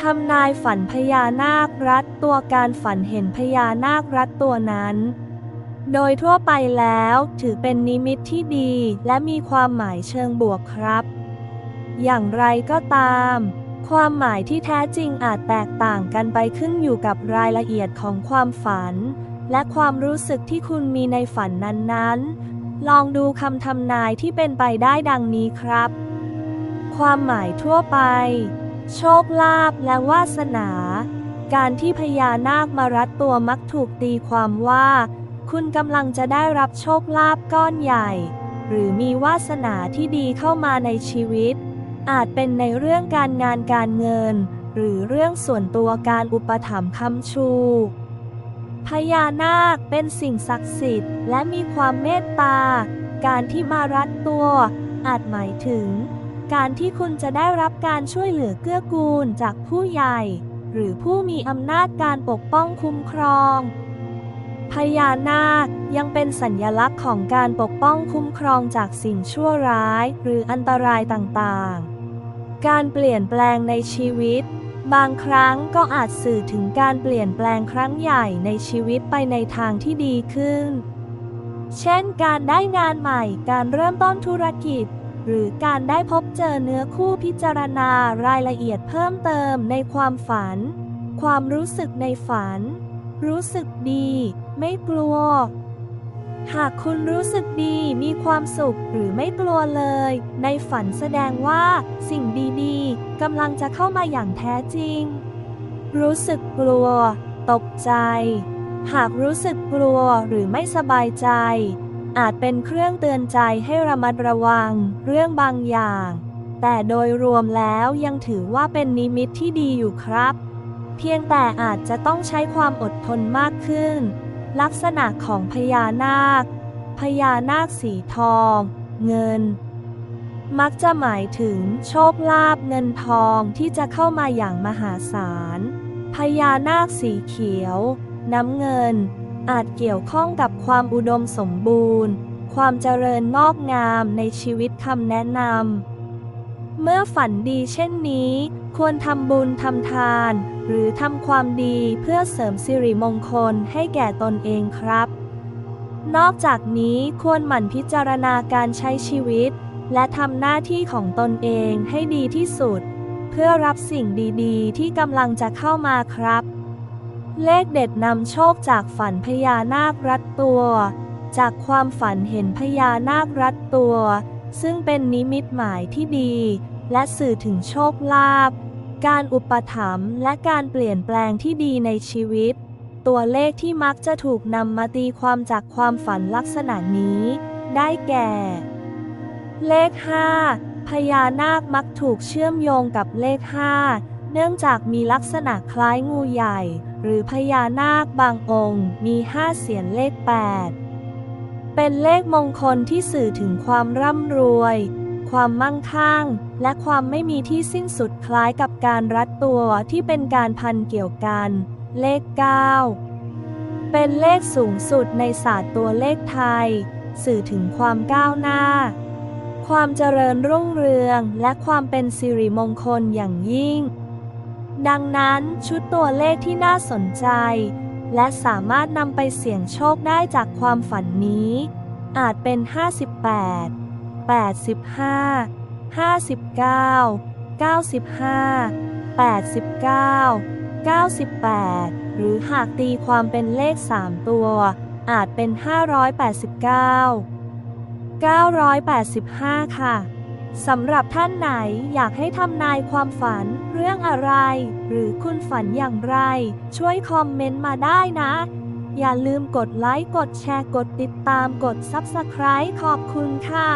ทำนายฝันพญานาครัดตัวการฝันเห็นพญานาครัดตัวนั้น โดยทั่วไปแล้วถือเป็นนิมิตที่ดีและมีความหมายเชิงบวกครับ อย่างไรก็ตาม ความหมายที่แท้จริงอาจแตกต่างกันไปขึ้นอยู่กับรายละเอียดของความฝัน และความรู้สึกที่คุณมีในฝันนั้นๆ ลองดูคำทำนายที่เป็นไปได้ดังนี้ครับ ความหมายทั่วไป โชคลาภและวาสนา การที่พญานาคมารัดตัวมักถูกตีความว่า คุณกำลังจะได้รับโชคลาภก้อนใหญ่ หรือมีวาสนาที่ดีเข้ามาในชีวิต อาจเป็นในเรื่องการงานการเงิน หรือเรื่องส่วนตัวการอุปถัมภ์คำชูพญานาคเป็นสิ่งศักดิ์สิทธิ์และมีความเมตตา การที่มารัดตัว อาจหมายถึง การที่คุณจะได้รับการช่วยเหลือเกื้อกูลจากผู้ใหญ่ หรือผู้มีอำนาจการปกป้องคุ้มครอง พญานาคยังเป็นสัญลักษณ์ของการปกป้องคุ้มครองจากสิ่งชั่วร้ายหรืออันตรายต่างๆ การเปลี่ยนแปลงในชีวิต บางครั้งก็อาจสื่อถึงการเปลี่ยนแปลงครั้งใหญ่ในชีวิตไปในทางที่ดีขึ้น เช่น การได้งานใหม่ การเริ่มต้นธุรกิจ หรือการได้พบเจอเนื้อคู่พิจารณารายละเอียดเพิ่มเติมในความฝัน ความรู้สึกในฝัน รู้สึกดี ไม่กลัว หากคุณรู้สึกดีมีความสุขหรือไม่กลัวเลย ในฝันแสดงว่าสิ่งดีๆกำลังจะเข้ามาอย่างแท้จริง รู้สึกกลัว ตกใจ หากรู้สึกกลัวหรือไม่สบายใจ อาจเป็นเครื่องเตือนใจให้ระมัดระวังเรื่องบางอย่าง แต่โดยรวมแล้วยังถือว่าเป็นนิมิตที่ดีอยู่ครับ เพียงแต่อาจจะต้องใช้ความอดทนมากขึ้น ลักษณะของพญานาค พญานาคสีทอง เงิน มักจะหมายถึงโชคลาภเงินทองที่จะเข้ามาอย่างมหาศาลพญานาคสีเขียว น้ำเงิน อาจเกี่ยวข้องกับความอุดมสมบูรณ์ ความเจริญงอกงามในชีวิตคำแนะนำ เมื่อฝันดีเช่นนี้ ควรทำบุญทำทาน หรือทำความดีเพื่อเสริมสิริมงคลให้แก่ตนเองครับ นอกจากนี้ควรหมั่นพิจารณาการใช้ชีวิต และทำหน้าที่ของตนเองให้ดีที่สุด เพื่อรับสิ่งดีๆ ที่กำลังจะเข้ามาครับ เลขเด็ดนำโชคจากฝันพญานาครัดตัว จากความฝันเห็นพญานาครัดตัว ซึ่งเป็นนิมิตหมายที่ดี และสื่อถึงโชคลาภการอุปถัมภ์และการเปลี่ยนแปลงที่ดีในชีวิต ตัวเลขที่มักจะถูกนำมาตีความจากความฝันลักษณะนี้ ได้แก่ เลข 5 พญานาคมักถูกเชื่อมโยงกับเลข 5 เนื่องจากมีลักษณะคล้ายงูใหญ่ หรือพญานาคบางองค์มี5เสียนเลข 8 เป็นเลขมงคลที่สื่อถึงความร่ำรวย ความมั่งคั่ง และความไม่มีที่สิ้นสุดคล้ายกับการรัดตัวที่เป็นการพันเกี่ยวกัน เลข 9 เป็นเลขสูงสุดในศาสตร์ตัวเลขไทย สื่อถึงความก้าวหน้า ความเจริญรุ่งเรือง และความเป็นสิริมงคลอย่างยิ่ง ดังนั้นชุดตัวเลขที่น่าสนใจ และสามารถนำไปเสี่ยงโชคได้จากความฝันนี้ อาจเป็น 58 85 59 95 89 98 หรือหากตีความเป็นเลข 3 ตัว อาจเป็น 589 985 ค่ะ สำหรับท่านไหนอยากให้ทำนายความฝันเรื่องอะไร หรือคุณฝันอย่างไร ช่วยคอมเมนต์มาได้นะ อย่าลืมกดไลค์ กดแชร์ กดติดตาม กด Subscribe ขอบคุณค่ะ